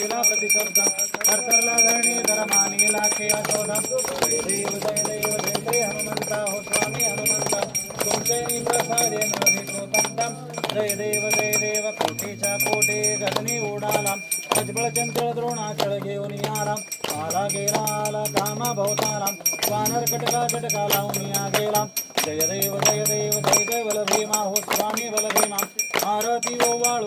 तिला प्रतिशब्द। अर्थरला धरणी धर्मानी लाखे अशोध। जय देव जय देव जय जय हनुमंता हो स्वामी हनुमंता। तुमचे प्रसादेन विष्णुतंतम जय देव जय देव कोटीच्या कोटी गगनी उडाला अजबळ चंचळ द्रोणाचळ घेऊन आला आला गेला आला कामा भवताला वानर कटका कटका लावून या गेला जय देव जय देव जय जय बल भीमा हो स्वामी बल भीमा आरती ओ वाळू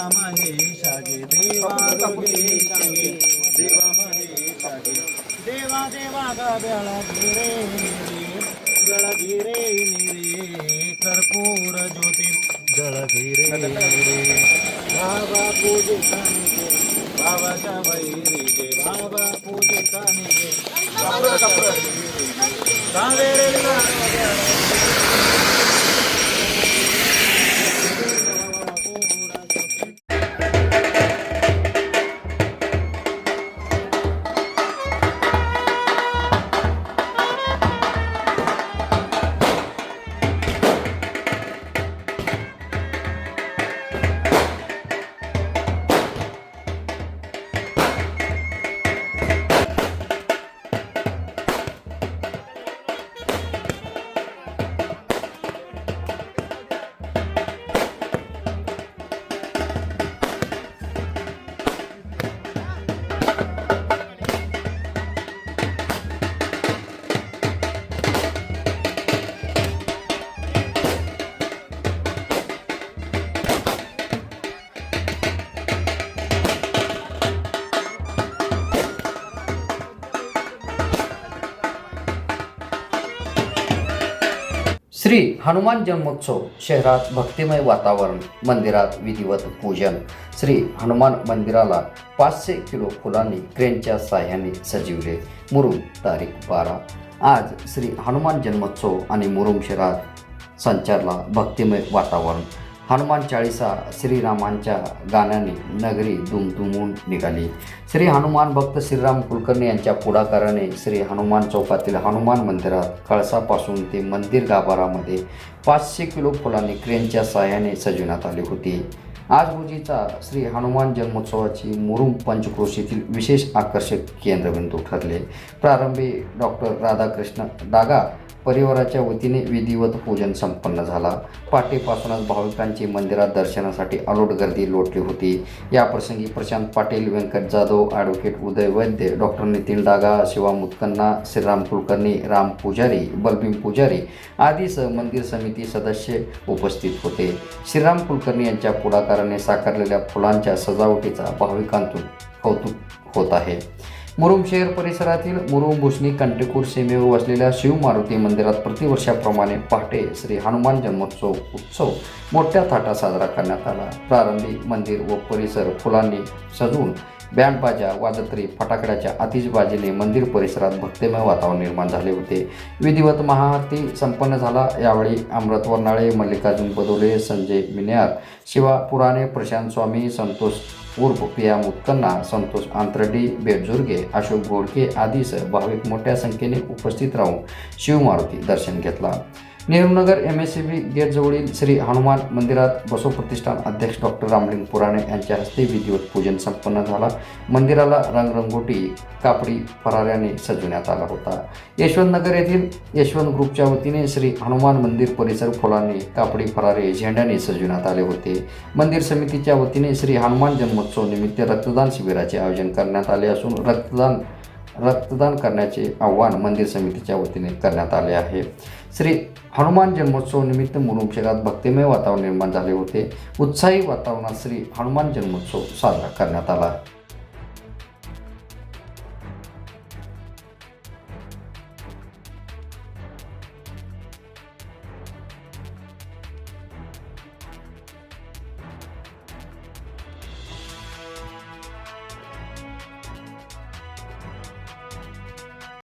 देवा महेशा गे देवा गे देवा महेशा गे देवा देवा गा बेळगिरे निरे कर्पूर ज्योती। जळगिरे निरे बाबा पूजितानी गे बाबाच्या वैरी गे बाबा पूजितानी गे बाबाच्या वैरी श्री हनुमान जन्मोत्सव शहरात भक्तिमय वातावरण मंदिरात विधिवत पूजन. श्री हनुमान मंदिराला पाचशे किलो फुलांनी क्रेनच्या साह्याने सजीवले. मुरुम तारीख बारा. आज श्री हनुमान जन्मोत्सव आणि मुरुम शहरात संचारला भक्तिमय वातावरण. हनुमान चाळीसा श्रीरामांच्या गाण्याने नगरी दुमदुमून निघाली. श्री हनुमान भक्त श्रीराम कुलकर्णी यांच्या पुढाकाराने श्री हनुमान चौकातील हनुमान मंदिरात कळसापासून ते मंदिर गाभारामध्ये पाचशे किलो फुलांनी क्रेनच्या साह्याने सजविण्यात आली होती. आज रोजीचा श्री हनुमान जन्मोत्सवाची मुरुम पंचक्रोशीतील विशेष आकर्षक केंद्रबिंदू ठरले. प्रारंभी डॉक्टर राधाकृष्ण डागा परिवाराच्या वतीने विधिवत पूजन संपन्न झाला. पाटेपासूनच भाविकांची मंदिरात दर्शनासाठी अलोट गर्दी लोटली होती. या प्रसंगी प्रशांत पाटील व्यंकट जाधव ॲडव्होकेट उदय वैद्य डॉक्टर नितीन डागा शिवा मुतकन्ना श्रीराम कुलकर्णी राम पुजारी बलबीम पुजारी आदीसह मंदिर समिती सदस्य उपस्थित होते. श्रीराम कुलकर्णी यांच्या पुढाकाराने साकारलेल्या फुलांच्या सजावटीचा भाविकांतून कौतुक होत आहे. मुरुम शहर परिसरातील मुरुम भुसणी कंटेकूर सीमेवर वसलेल्या शिव मारुती मंदिरात प्रतिवर्षाप्रमाणे पहाटे श्री हनुमान जन्मोत्सव उत्सव मोठ्या थाटात साजरा करण्यात आला. प्रारंभी मंदिर व परिसर फुलांनी सजून बँडबाजा वाजत्री फटाकड्याच्या आतिषबाजीने मंदिर परिसरात भक्तिमय वातावरण निर्माण झाले होते. विधिवत महाआरती संपन्न झाला. यावेळी अमृत वर्नाळे मल्लिकार्जुन बदोले संजय मिन्यार शिवा पुराणे प्रशांत स्वामी संतोष उर्फ पिया मुत्कन्ना संतोष आंतरडी बेटजुर्गे अशोक घोडके आदीसह भाविक मोठ्या संख्येने उपस्थित राहून शिवमारुती दर्शन घेतला. Nehrunagar M S C B गेटजवळील Shri Hanuman मंदिरात बसव प्रतिष्ठान अध्यक्ष डॉक्टर रामलिंग पुराणे यांच्या हस्ते विधिवत पूजन संपन्न झाला. मंदिराला रंगरंगोटी कापडी फराऱ्याने सजवण्यात आला होता. यशवंतनगर येथील यशवंत ग्रुपच्या वतीने श्री हनुमान मंदिर परिसर फुलांनी कापडी फरारे झेंड्याने सजवण्यात आले होते. मंदिर समितीच्या वतीने श्री हनुमान जन्मोत्सव निमित्त रक्तदान शिबिराचे आयोजन करण्यात आले असून रक्तदान रक्तदान करण्याचे आव्हान मंदिर समितीच्या वतीने करण्यात आले आहे. श्री हनुमान जन्मोत्सव निमित्त मुरुम शहरात भक्तिमय वातावरण निर्माण झाले होते. उत्साही वातावरणात श्री हनुमान जन्मोत्सव साजरा करण्यात आला.